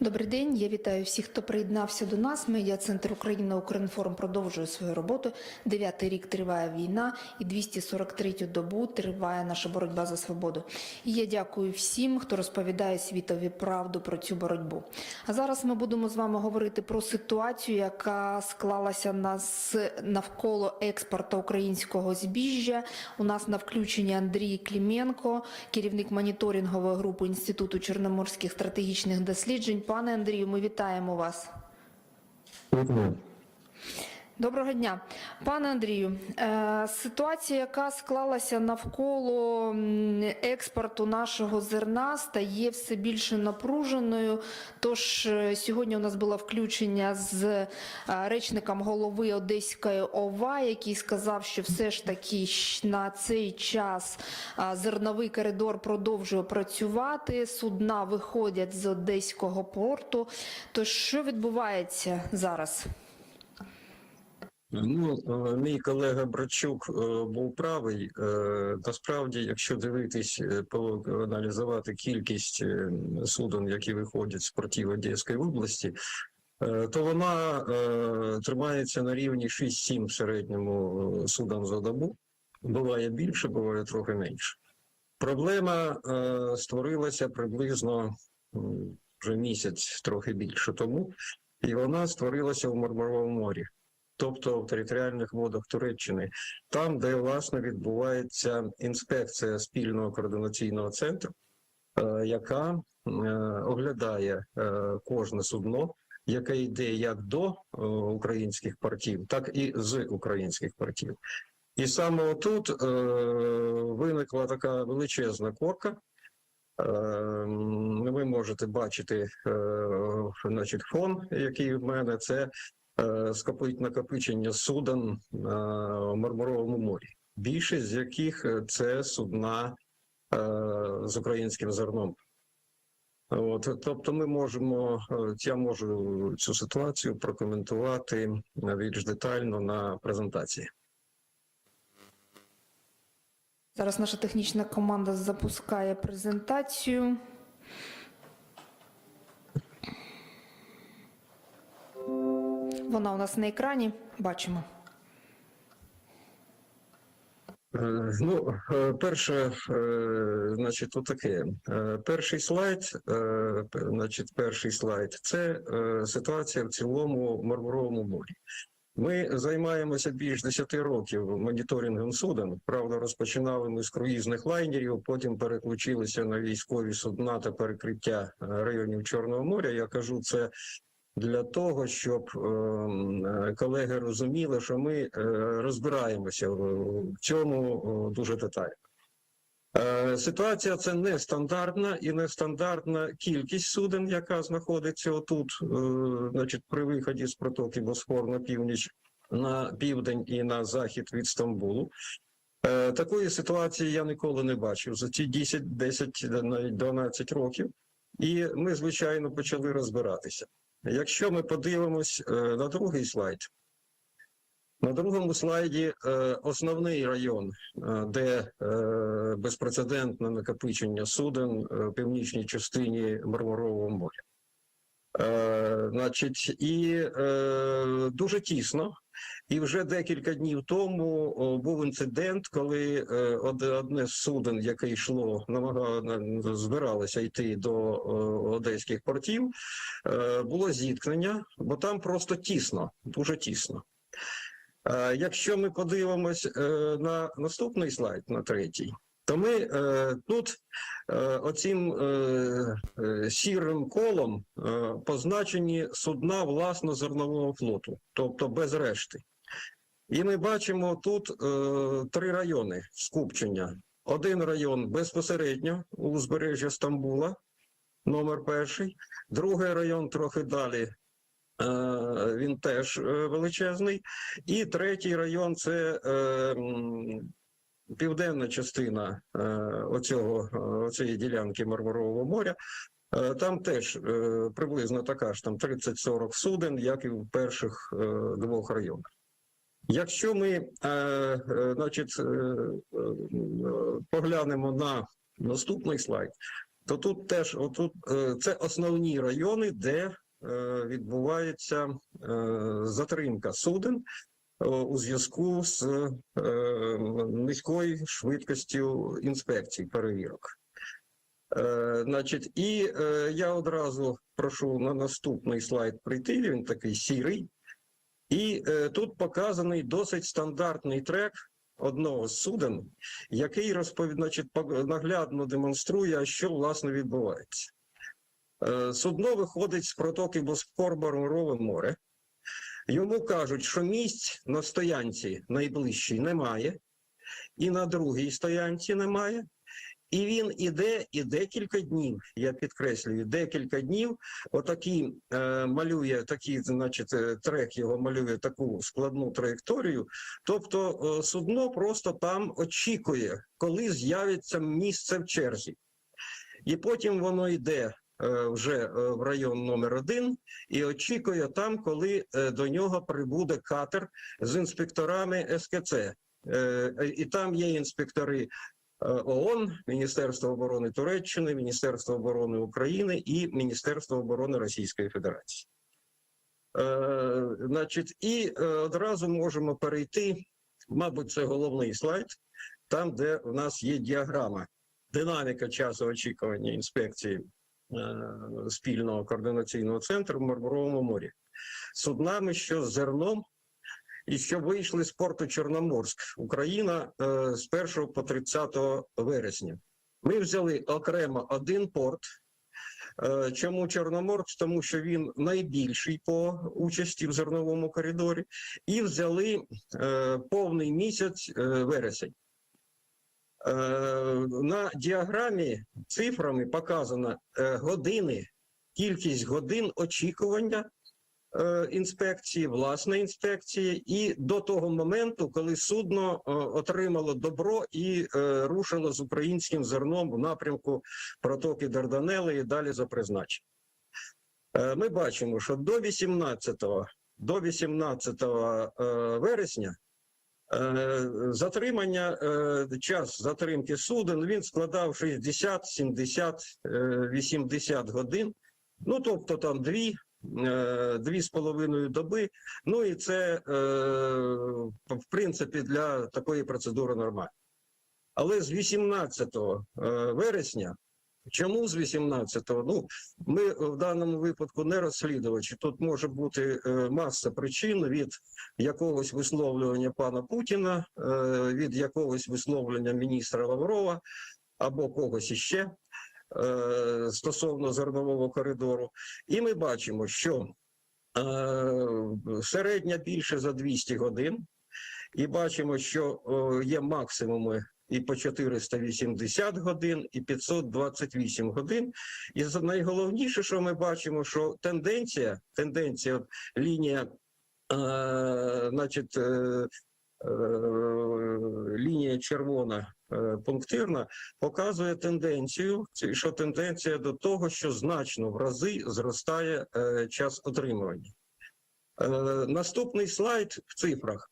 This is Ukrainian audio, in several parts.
Добрий день. Я вітаю всіх, хто приєднався до нас. Медіа центр Україна Укрінформ продовжує свою роботу. Дев'ятий рік триває війна, і 243-ю добу триває наша боротьба за свободу. І я дякую всім, хто розповідає світові правду про цю боротьбу. А зараз ми будемо з вами говорити про ситуацію, яка склалася нас навколо експорту українського збіжжя. У нас на включенні Андрій Кліменко, керівник моніторингової групи Інституту чорноморських стратегічних досліджень. Пане Андрію, ми вітаємо вас. Доброго дня, пане Андрію. Е, ситуація, яка склалася навколо експорту нашого зерна, стає все більше напруженою. Тож е, сьогодні у нас було включення з е, речником голови Одеської ОВА, який сказав, що все ж таки на цей час зерновий коридор продовжує працювати. Судна виходять з одеського порту. Тож що відбувається зараз? Ну, е, мій колега Брачук е, був правий. Е, Насправді, якщо дивитись, е, по- аналізувати кількість суден, які виходять з портів Одеської області, то вона тримається на рівні 6-7 в середньому суден за добу. Буває більше, буває трохи менше. Проблема створилася приблизно вже місяць, трохи більше тому, і вона створилася у Мармаровому морі тобто в територіальних водах Туреччини, там, де власне відбувається інспекція спільного координаційного центру, е, яка е, оглядає е, кожне судно, яке йде як до українських портів, так і з українських портів. І саме тут е, виникла така величезна корка. Е, Ви можете бачити е, значить, фон, який в мене це скопить накопичення суден на Мармуровому морі. Більшість з яких е, це судна е, з українським зерном. От, тобто, ми можемо, е, я можу цю ситуацію прокоментувати е, більш детально на презентації. Зараз наша технічна команда запускає презентацію. Вона у нас на екрані. Бачимо. Е, Ну, е, перше, е, значить, то таке. Перший слайд, значить, перший слайд це ситуація в цілому в Мармуровому морі. Ми займаємося більш 10 років моніторингом суден. Правда, розпочинали ми з круїзних лайнерів, потім переключилися на військові судна та перекриття районів Чорного моря. Я кажу це для того, щоб ем, е, колеги розуміли, що ми е, розбираємося в цьому дуже детально. Е, Ситуація це нестандартна і нестандартна кількість суден, яка знаходиться отут, значить, при виході з протоки Босфор на північ, на південь і на захід від Стамбулу. Такої ситуації я ніколи не бачив за ці 10, 10, навіть 12 років. І ми, звичайно, почали розбиратися. Якщо ми подивимось е, на другий слайд, на другому слайді е, основний район, е, де безпрецедентне накопичення суден в північній частині Мармурового моря. Значить, і дуже тісно. І вже декілька днів тому був інцидент, коли е, одне з суден, яке йшло, намагало збиралося йти до одеських портів, е, було зіткнення, бо там просто тісно, дуже тісно. Е, Якщо ми подивимось на наступний слайд, на третій, то ми тут оцим сірим колом позначені судна власно зернового флоту, тобто без решти. І ми бачимо тут е, три райони скупчення. Один район безпосередньо у узбережжя Стамбула, номер перший, другий район трохи далі. е, Він теж е, величезний. І третій район це е, південна частина оцього, оцієї ділянки Мармарового моря. Там теж приблизно така ж там 30-40 суден, як і в перших двох районах. Якщо ми е, е, значить, е, е, поглянемо на наступний слайд, то тут теж отут, е, це основні райони, де е, відбувається е, затримка суден е, у зв'язку з е, низькою швидкістю інспекцій перевірок. Е, Значить, і е, я одразу прошу на наступний слайд прийти. Він такий сірий. І е, тут показаний досить стандартний трек одного з суден, який розповідь, значить, наглядно демонструє, що власне відбувається. Е, Судно виходить з протоки Боспор Бармарове море. Йому кажуть, що місць на стоянці найближчій немає, і на другій стоянці немає. І він іде і декілька днів, я підкреслюю, декілька днів. Отакий е, малює такий, значить, е, трек його малює таку складну траєкторію. Тобто е, судно просто там очікує, коли з'явиться місце в черзі. І потім воно йде е, вже е, в район номер один і очікує там, коли до нього прибуде катер з інспекторами СКЦ. І там є інспектори ООН, Міністерство оборони Туреччини, Міністерство оборони України і Міністерство оборони Російської Федерації. Е, Значить, і е, одразу можемо перейти, мабуть, це головний слайд, там, де в нас є діаграма, динаміка часу очікування інспекції е, спільного координаційного центру в Мармуровому морі. Суднами, що з зерном і що вийшли з порту Чорноморськ, Україна е, з 1 по 30 вересня. Ми взяли окремо один порт. Е, Чому Чорноморськ? Тому що він найбільший по участі в зерновому коридорі, і взяли е, повний місяць вересень. На діаграмі цифрами показано години, кількість годин очікування інспекції, власної інспекції, і до того моменту, коли судно е, отримало добро і е, рушило з українським зерном в напрямку протоки Дарданели і далі за призначенням. Е, Ми бачимо, що до 18, до 18 е, вересня е, затримання, е, час затримки суден він складав 60, 70, е, 80 годин. Ну, тобто там дві, е, дві з половиною доби. Ну і це, е, в принципі, для такої процедури нормально. Але з 18 е, вересня, чому з 18-го? Ну, ми в даному випадку не розслідувачі. Тут може бути е, маса причин від якогось висловлювання пана Путіна, е, від якогось висловлення міністра Лаврова або когось іще е, стосовно зернового коридору. І ми бачимо, що е, середня більше за 200 годин, і бачимо, що е, є максимуми і по 480 годин, і 528 годин. І найголовніше, що ми бачимо, що тенденція, тенденція, лінія, е, значить, е, е, лінія червона е, пунктирна показує тенденцію, що тенденція до того, що значно в рази зростає е, час отримування. Е, Наступний слайд в цифрах.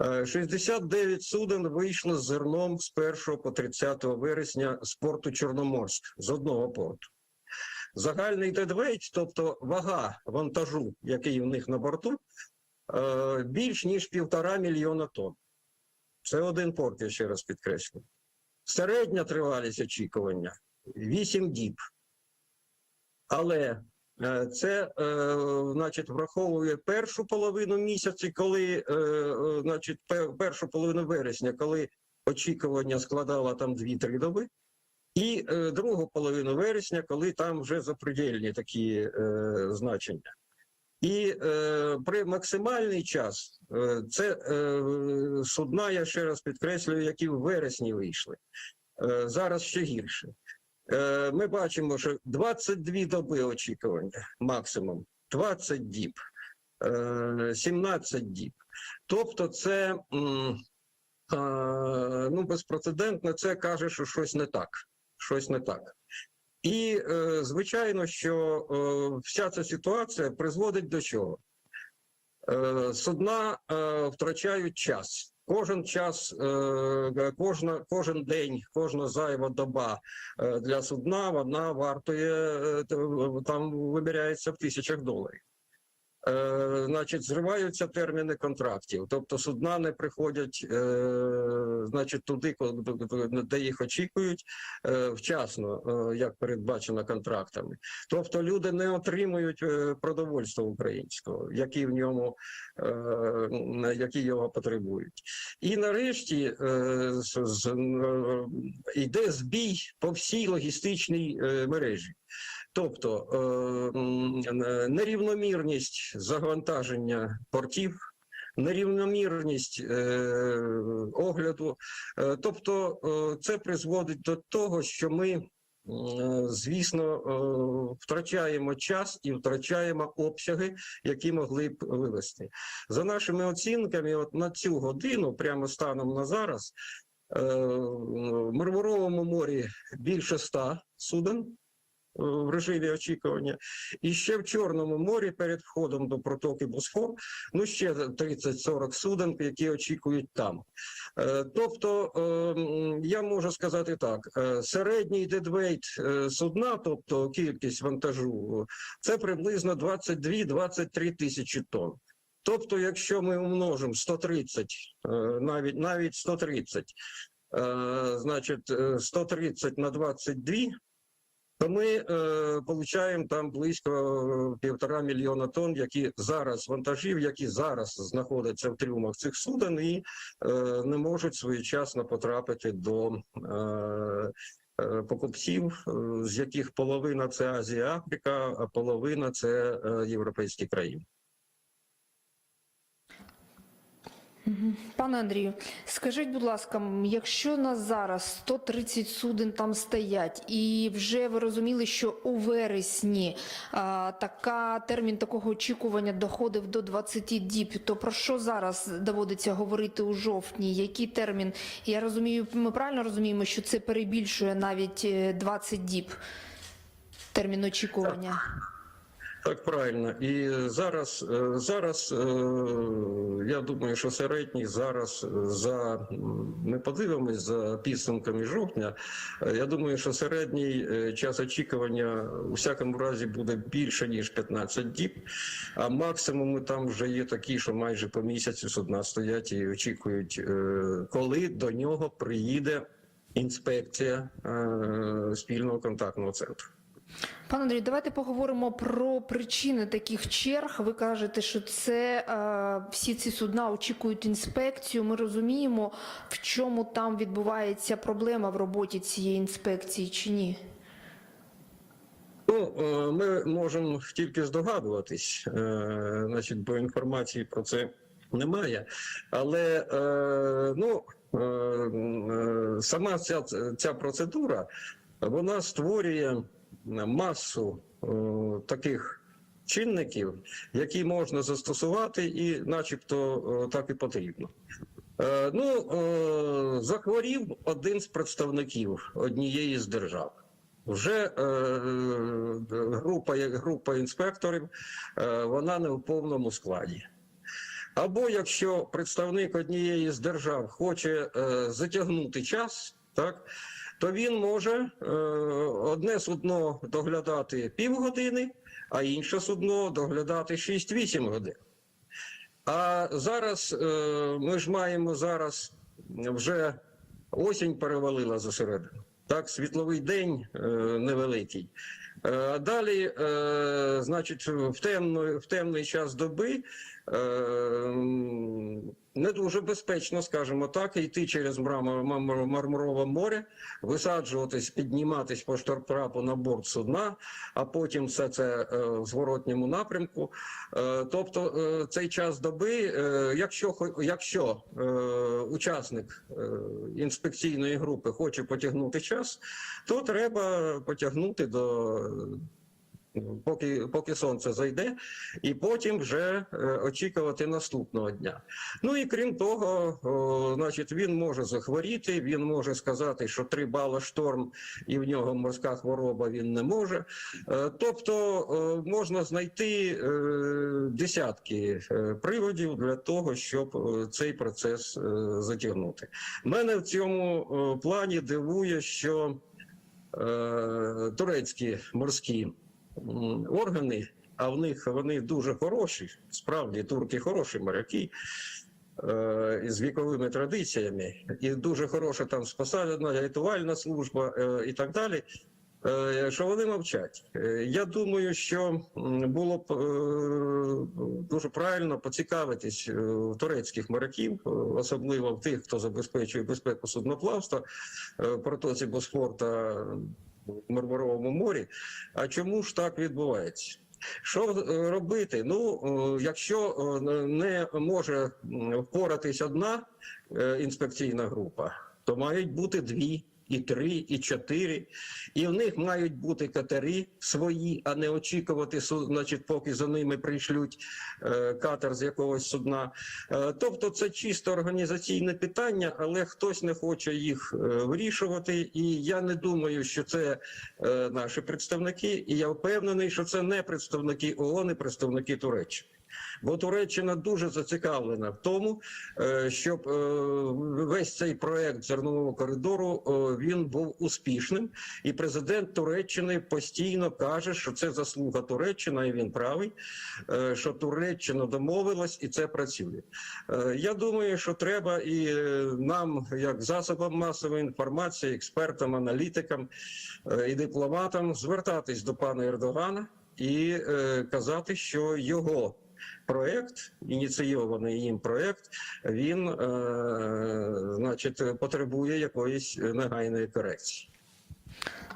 Е, 69 суден вийшло з зерном з 1 по 30 вересня з порту Чорноморськ, з одного порту. Загальний дедвейт, тобто вага вантажу, який в них на борту, більш ніж півтора мільйона тонн. Це один порт, я ще раз підкреслю. Середня тривалість очікування 8 діб. Але е, це, е, значить, враховує першу половину місяця, коли, е, значить, першу половину вересня, коли очікування складало там 2-3 доби, і другу половину вересня, коли там вже запредельні такі значення. І е, при максимальний час е, це е, судна, я ще раз підкреслюю, які в вересні вийшли. Е, зараз ще гірше. Е, ми бачимо, що 22 доби очікування максимум, 20 діб, е, 17 діб. Тобто, це е, ну, безпрецедентно, це каже, що щось не так. Щось не так. І е, звичайно, що е, вся ця ситуація призводить до чого? Судна е, втрачають час. Кожен час, кожна, кожен день, кожна зайва доба для судна вона вартує е, там виміряється в тисячах доларів. Е, значить, зриваються терміни контрактів, тобто судна не приходять, е, значить, туди, де їх очікують, е, вчасно, е, як передбачено контрактами. Тобто люди не отримують е, продовольства українського, які в ньому, е, які його потребують. І нарешті е, е, йде збій по всій логістичній е, мережі. Тобто е, нерівномірність завантаження портів, нерівномірність е, огляду. Е, тобто це призводить до того, що ми, звісно, втрачаємо час і втрачаємо обсяги, які могли б вивести. За нашими оцінками, от на цю годину, прямо станом на зараз, в Мармуровому морі більше ста суден в режимі очікування. І ще в Чорному морі перед входом до протоки Босфор, ну ще 30-40 суден, які очікують там. Е, Тобто, е, я можу сказати так: е, середній дедвейт е, судна, тобто кількість вантажу, це приблизно 22-23 тисячі тонн. Тобто, якщо ми умножимо 130, е, навіть навіть 130, е, значить е, 130 на 22, то ми е, там близько е, півтора мільйона тонн, які зараз вантажів, які зараз знаходяться в трюмах цих суден і е, не можуть своєчасно потрапити до е, е, покупців, е, з яких половина це Азія, Африка, а половина це європейські країни. Пане Андрію, скажіть, будь ласка, якщо нас зараз 130 суден там стоять, і вже ви розуміли, що у вересні а, така термін такого очікування доходив до 20 діб, то про що зараз доводиться говорити у жовтні? Який термін? Я розумію, ми правильно розуміємо, що це перебільшує навіть е, 20 діб термін очікування. Так, правильно. І зараз, е, зараз е, я думаю, що середній зараз е, за ми подивимось за підсумками жовтня. Я думаю, що середній час очікування у всякому разі буде більше ніж 15 діб. А максимуми там вже є такі, що майже по місяцю судна стоять і очікують, коли до нього приїде інспекція спільного контактного центру. Пане Андрію, давайте поговоримо про причини таких черг. Ви кажете, що це е, всі ці судна очікують інспекцію. Ми розуміємо, в чому там відбувається проблема в роботі цієї інспекції чи ні? Ну, е, ми можемо тільки здогадуватись, е, значить, бо інформації про це немає. Але е, ну, сама ця, ця процедура вона створює масу е, таких чинників, які можна застосувати, і, начебто, е, так і потрібно. Е, Ну, захворів один з представників однієї з держав. Вже група, група інспекторів, вона не в повному складі. Або якщо представник однієї з держав хоче затягнути час, так, то він може е, одне судно доглядати півгодини, а інше судно доглядати 6-8 годин. А зараз е, ми ж маємо зараз вже осінь перевалила за середину. Так, світловий день е, невеликий. Е, далі, е, значить, в темний, в темний час доби не дуже безпечно, скажімо так, йти через Мармурове море, висаджуватись, підніматись по штортрапу на борт судна, а потім все це е, в зворотньому напрямку. Е, Тобто е, цей час доби, якщо, якщо учасник інспекційної групи хоче потягнути час, то треба потягнути до поки, поки сонце зайде, і потім вже е, очікувати наступного дня. Ну і крім того, значить, він може захворіти, він може сказати, що три бала шторм, і в нього морська хвороба він не може. Е, Тобто можна знайти е, десятки приводів для того, щоб цей процес затягнути. Мене в цьому плані дивує, що турецькі морські органи, а в них вони дуже хороші, справді турки хороші моряки. е, З віковими традиціями, і дуже хороша там спасальна рятувальна служба е, і так далі. е, Що вони мовчать. Я думаю, що було б дуже правильно поцікавитись в турецьких моряків, особливо в тих, хто забезпечує безпеку судноплавства протоці Босфор Мармаровому морі. А чому ж так відбувається? Що е, робити? Ну, е, якщо е, не може впоратись одна інспекційна група, то мають бути дві. І три, і чотири, і в них мають бути катери свої, а не очікувати, значить, поки за ними прийшлють е, катер з якогось судна. Е, тобто, це чисто організаційне питання, але хтось не хоче їх е, вирішувати. І я не думаю, що це наші представники, і я впевнений, що це не представники ООН, і представники Туреччини. Бо Туреччина дуже зацікавлена в тому, е, щоб е, весь цей проект зернового коридору е, він був успішним, і президент Туреччини постійно каже, що це заслуга Туреччини, і він правий, що Туреччина домовилась і це працює. Я думаю, що треба і нам, як засобам масової інформації, експертам, аналітикам і дипломатам, звертатись до пана Ердогана і казати, що його проект, ініційований їм проект, він, е, значить, потребує якоїсь негайної корекції.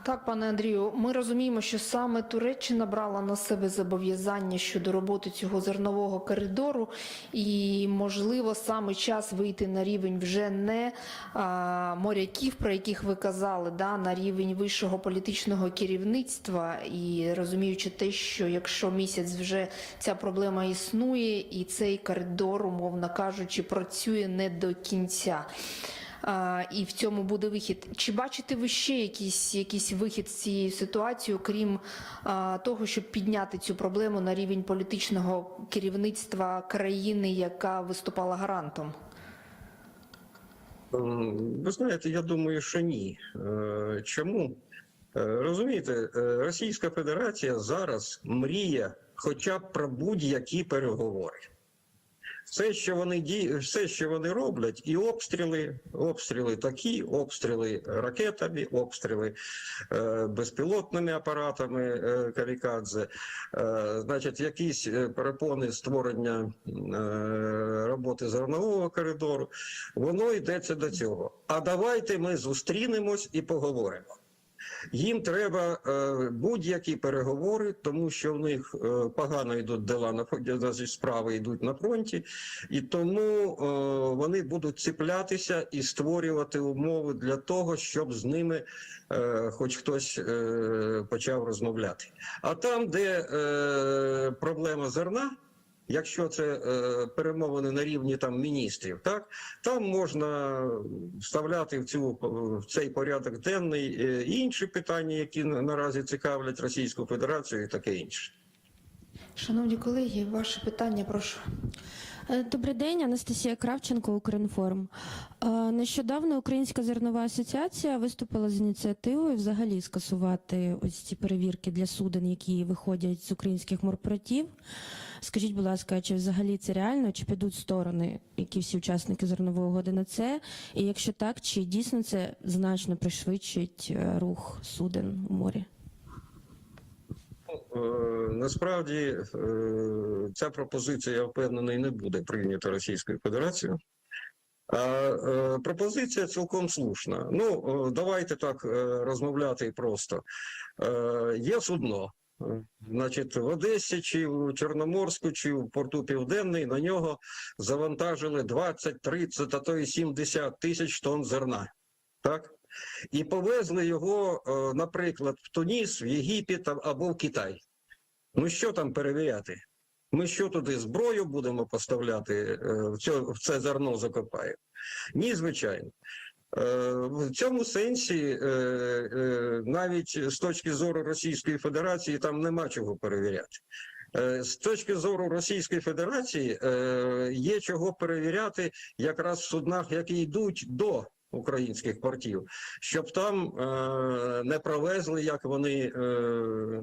Так, пане Андрію, ми розуміємо, що саме Туреччина брала на себе зобов'язання щодо роботи цього зернового коридору, і можливо саме час вийти на рівень вже не а, моряків, про яких ви казали, да, на рівень вищого політичного керівництва, і розуміючи те, що якщо місяць вже ця проблема існує, і цей коридор, умовно кажучи, працює не до кінця. І в цьому буде вихід. Чи бачите ви ще якийсь, якийсь вихід з цієї ситуації, окрім того, щоб підняти цю проблему на рівень політичного керівництва країни, яка виступала гарантом? Ем, Ви знаєте, я думаю, що ні. Е, Чому? Е, Розумієте, е, Російська Федерація зараз мріє хоча б про будь-які переговори. Все, що вони ді... все, що вони роблять, і обстріли, обстріли такі, обстріли ракетами, обстріли е, безпілотними апаратами е, камікадзе, е, значить, якісь е, перепони створення е, роботи зернового коридору, воно йдеться до цього. А давайте ми зустрінемось і поговоримо. Їм треба е, будь-які переговори, тому що в них е, погано йдуть дела на фронті, справи йдуть на фронті, і тому е, вони будуть ціплятися і створювати умови для того, щоб з ними хоч хтось почав розмовляти. А там, де проблема зерна. Якщо це е, перемовини на рівні там міністрів, так там можна вставляти в цю в цей порядок денний е, інші питання, які наразі цікавлять Російську Федерацію, і таке інше. Шановні колеги, ваше питання, прошу. Е, Добрий день, Анастасія Кравченко, Укрінформ. Е, Нещодавно Українська зернова асоціація виступила з ініціативою взагалі скасувати ось ці перевірки для суден, які виходять з українських морпортів. Скажіть, будь ласка, чи взагалі це реально, чи підуть сторони, які всі учасники зернової угоди на це? І якщо так, чи дійсно це значно пришвидшить е, рух суден у морі? Е, Насправді е, ця пропозиція, я впевнений, не буде прийнята Російською Федерацією. А е, пропозиція цілком слушна. Ну, давайте так розмовляти просто. Є судно. Значить, в Одесі чи в Чорноморську, чи в порту Південний на нього завантажили 20, 30, а то і 70 тисяч тонн зерна. Так? І повезли його, е, наприклад, в Туніс, в Єгипет або в Китай. Ну що там перевіряти? Ми що туди зброю будемо поставляти, е, в це зерно закопаємо? Ні, звичайно. Е, В цьому сенсі, навіть з точки зору Російської Федерації, там нема чого перевіряти. З точки зору Російської Федерації є чого перевіряти якраз в суднах, які йдуть до українських портів, щоб там е, не провезли, як вони е,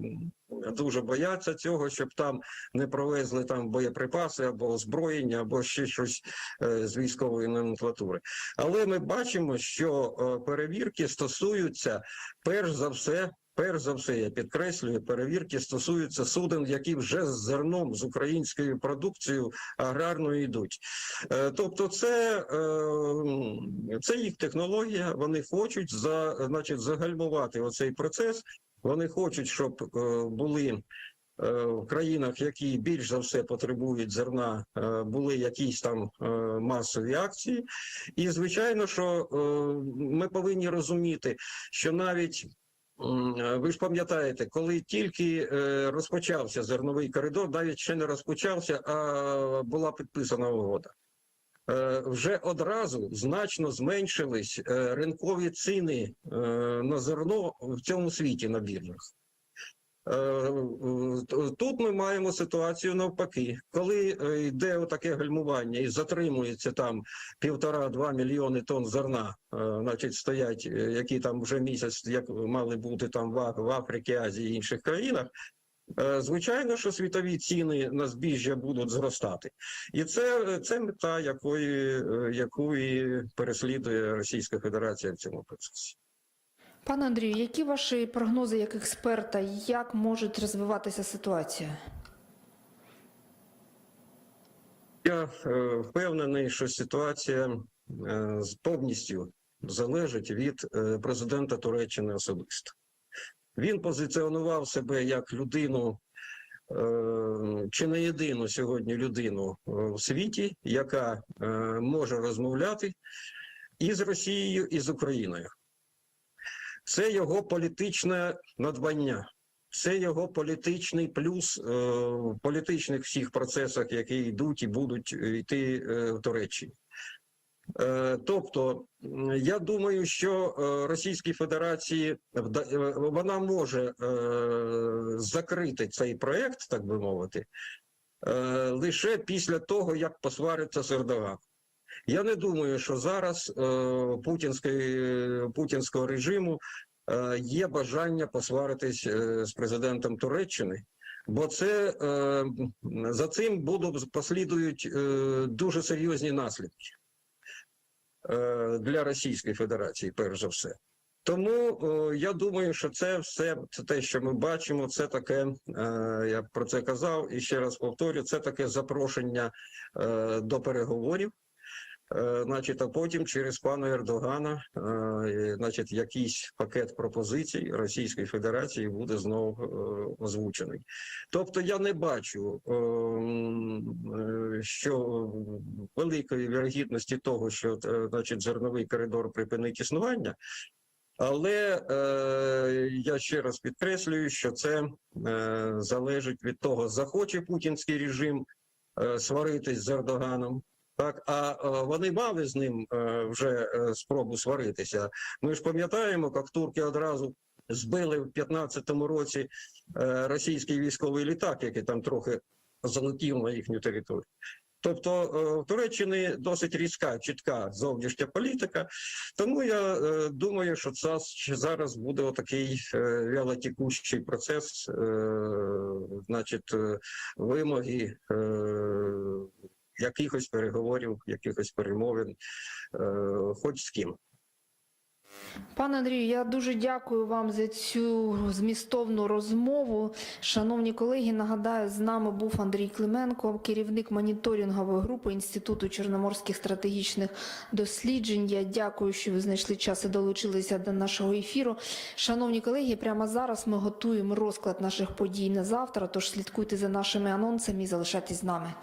дуже бояться цього, щоб там не провезли там боєприпаси або озброєння, або ще щось е, з військової номенклатури. Але ми бачимо, що е, перевірки стосуються перш за все. Перш за все, я підкреслюю, перевірки стосуються суден, які вже з зерном з українською продукцією аграрною йдуть. Е, Тобто, це, е, це їх технологія. Вони хочуть за, значить, загальмувати оцей процес. Вони хочуть, щоб е, були в країнах, які більш за все потребують зерна, були якісь там масові акції. І звичайно, що ми повинні розуміти, що навіть ви ж пам'ятаєте, коли тільки е, розпочався зерновий коридор, навіть ще не розпочався, а була підписана угода. Е, Вже одразу значно зменшились е, ринкові ціни е, на зерно в цьому світі на біржах. Е, е, Тут ми маємо ситуацію навпаки, коли е, йде отаке гальмування і затримується там півтора-два мільйони тонн зерна, значить стоять, які там вже місяць, як мали бути там в Аф- Африці, Азії і інших країнах. Звичайно, що світові ціни на збіжжя будуть зростати, і це, це мета, якої, і переслідує Російська Федерація в цьому процесі. Пане Андрію, які ваші прогнози як експерта, як може розвиватися ситуація? Я е, впевнений, що ситуація е, повністю залежить від е, президента Туреччини особисто. Він позиціонував себе як людину, чи не єдину сьогодні людину в світі, яка може розмовляти і з Росією, і з Україною. Це його політичне надбання. Це його політичний плюс е, в політичних всіх процесах, які йдуть і будуть йти е, в Туреччині. Е, тобто, я думаю, що Російській Федерації вона може закрити цей проект, так би мовити, лише після того, як посвариться з Ердоганом. Я не думаю, що зараз е, путінської, путінського режиму е, є бажання посваритись е, з президентом Туреччини, бо це е, за цим будуть послідують е, дуже серйозні наслідки е, для Російської Федерації, перш за все. Тому е, я думаю, що це все це те, що ми бачимо, це таке. Е, я про це казав і ще раз повторю: це таке запрошення е, до переговорів. Е, Значить, а потім через пана Ердогана, е, значить, якийсь пакет пропозицій Російської Федерації буде знову е, озвучений. Тобто, я не бачу, е, м, е, що великої вірогідності того, що значить, зерновий коридор припинить існування. Але е, я ще раз підкреслюю, що це е, залежить від того, захоче путінський режим е, сваритись з Ердоганом. Так, а вони мали з ним е, вже е, спробу сваритися. Ми ж пам'ятаємо, як турки одразу збили в 15-му році е, російський військовий літак, який там трохи залетів на їхню територію. Тобто в Туреччині досить різка, чітка зовнішня політика. Тому я думаю, що це зараз буде отакий вялотекущий процес, значить, вимоги. Якихось переговорів, якихось перемовин, е, хоч з ким. Пане Андрію, я дуже дякую вам за цю змістовну розмову. Шановні колеги, нагадаю, з нами був Андрій Клименко, керівник моніторингової групи Інституту чорноморських стратегічних досліджень. Я дякую, що ви знайшли час і долучилися до нашого ефіру. Шановні колеги, прямо зараз ми готуємо розклад наших подій на завтра. Тож слідкуйте за нашими анонсами і залишайтесь з нами.